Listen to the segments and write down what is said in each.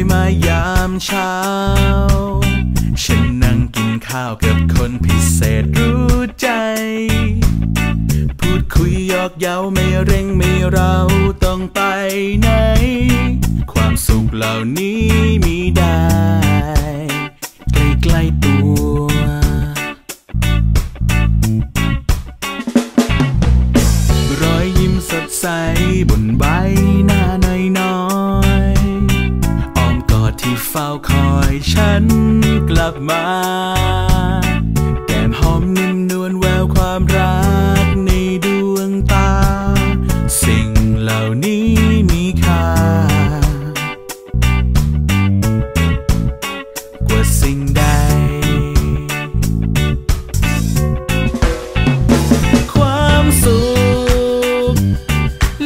ยมายามเช้า ฉันนั่งกินข้าวกับคนพิเศษรู้ใจ พูดคุยยอกเย้าไม่เร่งไม่เราต้องไปไหน ความสุขเหล่านี้มีได้ ใกล้ๆตัวรอยยิ้มสดใส อยฉันกลับมา แก้มหอมนิ่มนวลแววความรักในดวงตา สิ่งเหล่านี้มีค่า กว่าสิ่งใด ความสุข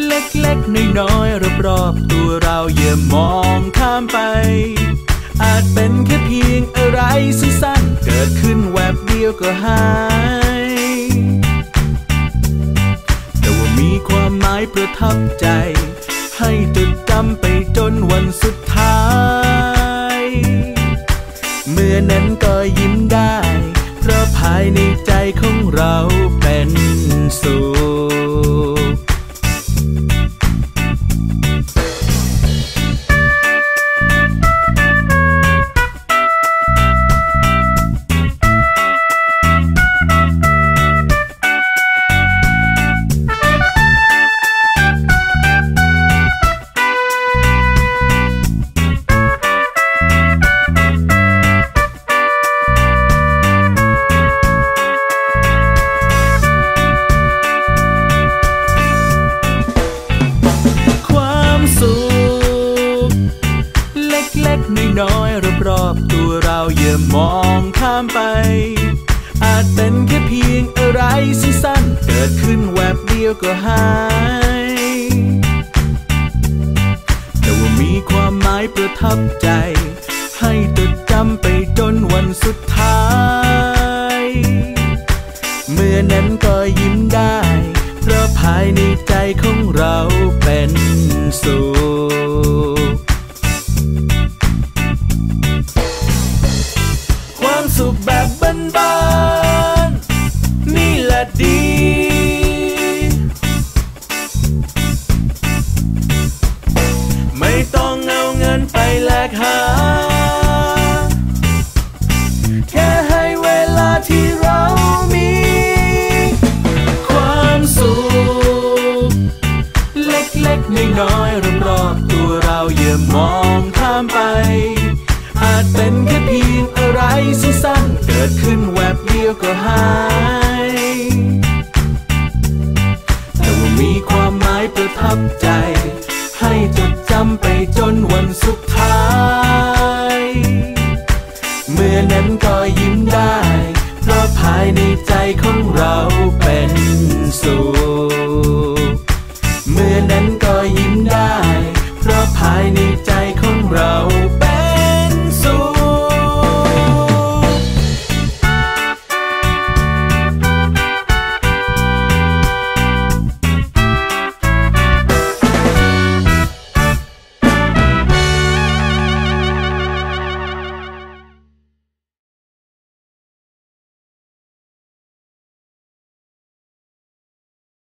เล็กๆน้อยๆรอบๆตัวเราอย่ามองข้ามไป อาจเป็นแค่เพียงอะไรสั้นๆ เกิดขึ้นแวบเดียวก็หาย แต่ว่ามีความหมายประทับใจ ให้จดจำไปจนวันสุดท้าย เมื่อนั้นก็ยิ้มได้ เพราะภายในใจของเราเป็นสุข จเป็นแค่เพียงอะไรสั้นๆ เกิดขึ้นแวบเดียวก็หาย แต่ว่ามีความหมายประทับใจ ให้จดจำไปจนวันสุดท้าย เมื่อนั้นก็ยิ้มได้ เพราะภายในใจของเราเป็นสุข นไปแลกหา แค่ให้เวลาที่เรามี ความสุข เล็กๆน้อยๆรอบๆตัวเราอย่ามองข้ามไป อาจเป็นแค่เพียงอะไรสั้นๆ เกิดขึ้นแวบเดียวก็หาย come